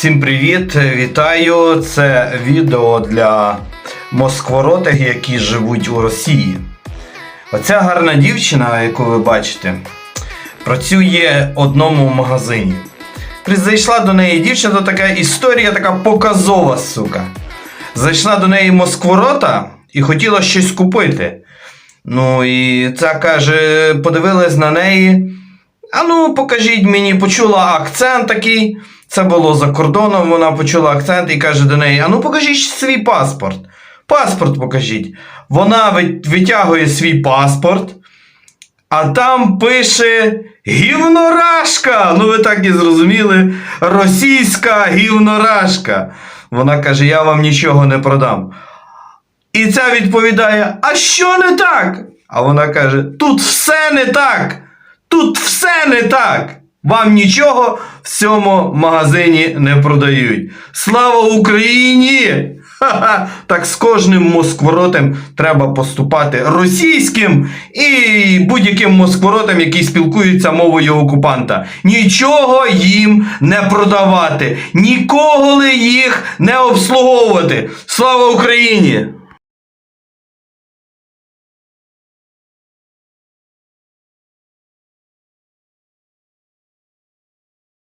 Всім привіт! Вітаю! Це відео для москворотих, які живуть у Росії. Оця гарна дівчина, яку ви бачите, працює в одному магазині. Зайшла до неї дівчина, то така історія така показова, сука. Зайшла до неї москворота і хотіла щось купити. Ну і ця каже, подивилась на неї. А ну, покажіть мені, почула акцент такий. Це було за кордоном, вона почула акцент і каже до неї: А ну покажіть свій паспорт. Паспорт покажіть. Вона витягує свій паспорт, а там пише гівнорашка. Ну ви так і зрозуміли. Російська гівнорашка. Вона каже: Я вам нічого не продам. І ця відповідає: А що не так? А вона каже: Тут все не так. Тут все не так. Вам нічого в цьому магазині не продають. Слава Україні! Ха-ха! Так з кожним москворотом треба поступати російським і будь-яким москворотом, який спілкується мовою окупанта. Нічого їм не продавати, ніколи їх не обслуговувати. Слава Україні!